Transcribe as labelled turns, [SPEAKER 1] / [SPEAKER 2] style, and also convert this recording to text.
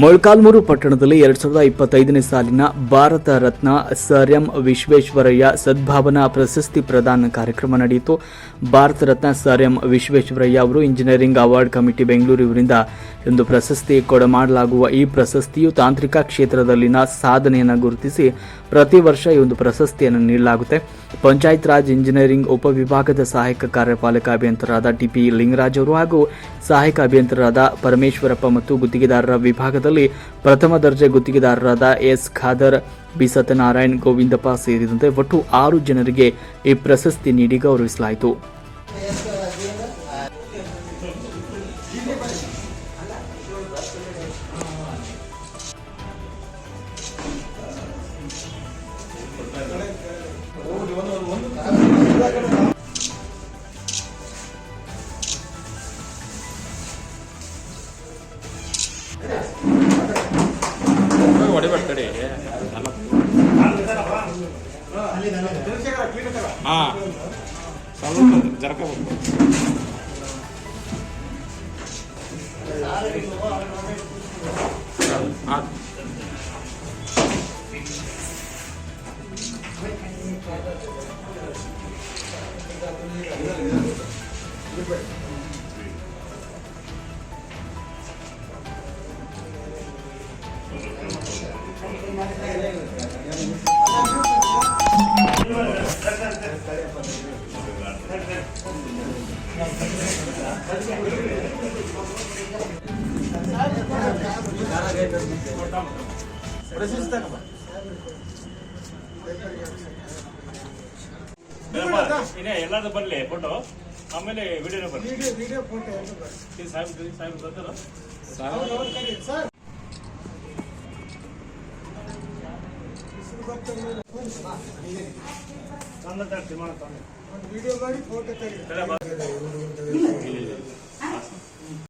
[SPEAKER 1] ಮೊಳಕಾಲ್ಮೂರು ಪಟ್ಟಣದಲ್ಲಿ ಎರಡ್ ಸಾವಿರದ ಇಪ್ಪತ್ತೈದನೇ ಸಾಲಿನ ಭಾರತ ರತ್ನ ಸರ್ ಎಂ ವಿಶ್ವೇಶ್ವರಯ್ಯ ಸದ್ಭಾವನಾ ಪ್ರಶಸ್ತಿ ಪ್ರದಾನ ಕಾರ್ಯಕ್ರಮ ನಡೆಯಿತು. ಭಾರತ ರತ್ನ ಸರ್ ಎಂ ವಿಶ್ವೇಶ್ವರಯ್ಯ ಅವರು ಇಂಜಿನಿಯರಿಂಗ್ ಅವಾರ್ಡ್ ಕಮಿಟಿ ಬೆಂಗಳೂರು ಇವರಿಂದ ಒಂದು ಪ್ರಶಸ್ತಿ ಕೊಡಮಾಡಲಾಗುವ ಈ ಪ್ರಶಸ್ತಿಯು ತಾಂತ್ರಿಕ ಕ್ಷೇತ್ರದಲ್ಲಿನ ಸಾಧನೆಯನ್ನು ಗುರುತಿಸಿ ಪ್ರತಿ ವರ್ಷ ಈ ಒಂದು ಪ್ರಶಸ್ತಿಯನ್ನು ನೀಡಲಾಗುತ್ತೆ. ಪಂಚಾಯತ್ ರಾಜ್ ಇಂಜಿನಿಯರಿಂಗ್ ಉಪವಿಭಾಗದ ಸಹಾಯಕ ಕಾರ್ಯಪಾಲಕ ಅಭಿಯಂತರಾದ ಟಿಪಿ ಲಿಂಗರಾಜ್ ಅವರು ಹಾಗೂ ಸಹಾಯಕ ಅಭಿಯಂತರಾದ ಪರಮೇಶ್ವರಪ್ಪ ಮತ್ತು ಗುತ್ತಿಗೆದಾರರ ವಿಭಾಗದಲ್ಲಿ ಪ್ರಥಮ ದರ್ಜೆ ಗುತ್ತಿಗೆದಾರರಾದ ಎಸ್. ಖಾದರ್, ಬಿ. ಸತ್ಯನಾರಾಯಣ್, ಗೋವಿಂದಪ್ಪ ಸೇರಿದಂತೆ ಒಟ್ಟು ಆರು ಜನರಿಗೆ ಈ ಪ್ರಶಸ್ತಿ ನೀಡಿ ಗೌರವಿಸಲಾಯಿತು.
[SPEAKER 2] ಹೊಡಿಬೇಡ ಕಡೆ ಹಾ. ಸ್ವಲ್ಪ ಜರ್ಕೋಬೇಕು ಹಾ. ಇನ್ನೇ ಎಲ್ಲಾದ್ರು ಬರ್ಲಿ ಫೋಟೋ ಆಮೇಲೆ ವಿಡಿಯೋನ ಬರ್ಲಿ.
[SPEAKER 3] ವಿಡಿಯೋ ಫೋಟೋ
[SPEAKER 2] ಸರ್ ಸಾಹೇಬ್ ಸಾಹೇಬ್ ಬರ್ತಾರ?
[SPEAKER 3] ಒಂದು ವಿಡಿಯೋ ಮಾಡಿ ಫೋಟೋ ತೆಗೀರಿ